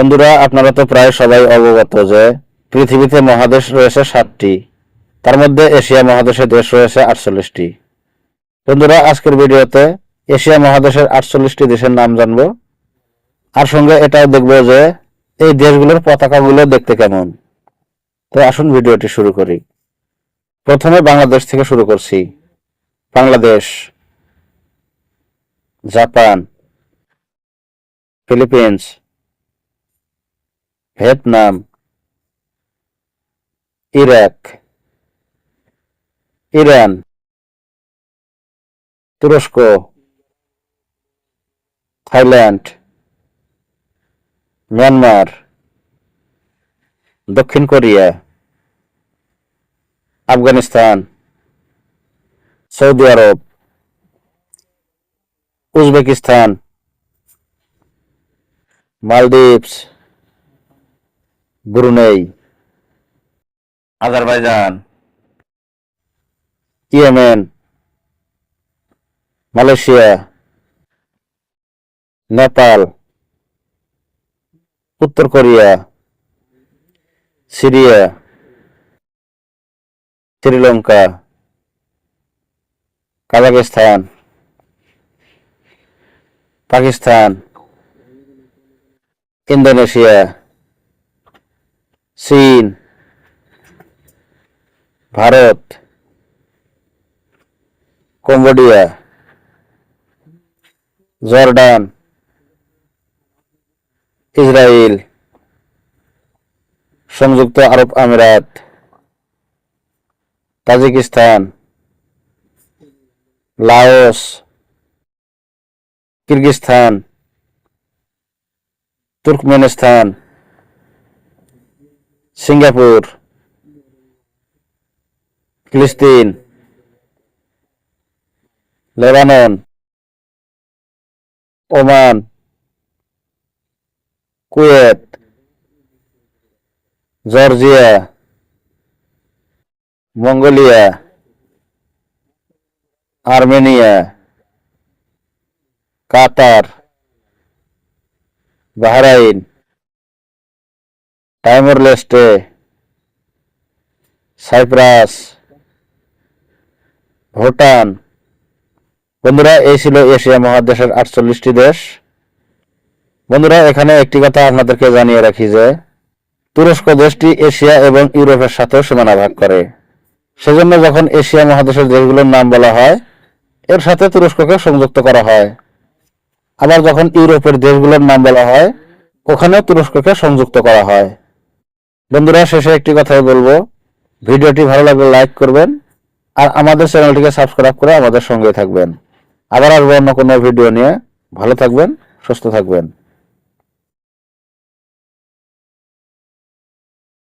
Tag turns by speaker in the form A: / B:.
A: বন্ধুরা, আপনারা তো প্রায় সবাই অবগত যে পৃথিবীতে মহাদেশ রয়েছে সাতটি। তার মধ্যে এশিয়া মহাদেশের দেশ রয়েছে আটচল্লিশটি। বন্ধুরা, আজকের ভিডিওতে এশিয়া মহাদেশের আটচল্লিশটি দেশের নাম জানব। আর সঙ্গে এটাও দেখব যে এই দেশগুলোর পতাকাগুলো দেখতে কেমন। তো আসুন ভিডিওটি শুরু করি। প্রথমে বাংলাদেশ থেকে শুরু করছি। Bangladesh, Japan, Philippines Vietnam Iraq Iran তুরস্ক থাইল্যান্ড মিয়ানমার দক্ষিণ Korea Afghanistan Saudi Arab Uzbekistan Maldives Brunei Azerbaijan. Yemen. Malaysia. Nepal. উত্তর Korea. Syria. Sri Lanka. Kazakhstan. Pakistan. Indonesia. চীন ভারত কম্বোডিয়া জর্ডান ইসরায়েল সংযুক্ত আরব আমিরাত Tajikistan Laos Kyrgyzstan Turkmenistan Singapore ফিলিস্তিন Lebanon Oman Kuwait Georgia Mongolia Armenia Qatar Bahrain. Timor Leste, Cyprus, Bhutan. বন্ধুরা, এই ছিল Asia মহাদেশের আটচল্লিশটি দেশ। বন্ধুরা, এখানে একটি কথা আপনাদেরকে জানিয়ে রাখি যে, তুরস্ক দেশটি এশিয়া এবং ইউরোপের সাথেও সীমানা ভাগ করে। সেজন্য যখন এশিয়া মহাদেশের দেশগুলোর নাম বলা হয়, এর সাথে তুরস্ককে সংযুক্ত করা হয়। আবার যখন ইউরোপের দেশগুলোর নাম বলা হয়, ওখানেও তুরস্ককে সংযুক্ত করা হয়। বন্ধুরা, শেষে একটি কথাই বলব। ভিডিওটি ভালো লাগলে লাইক করবেন আর আমাদের চ্যানেলটিকে সাবস্ক্রাইব করে আমাদের সঙ্গে থাকবেন। আবার আসব অন্য কোনো ভিডিও নিয়ে। ভালো থাকবেন, সুস্থ থাকবেন।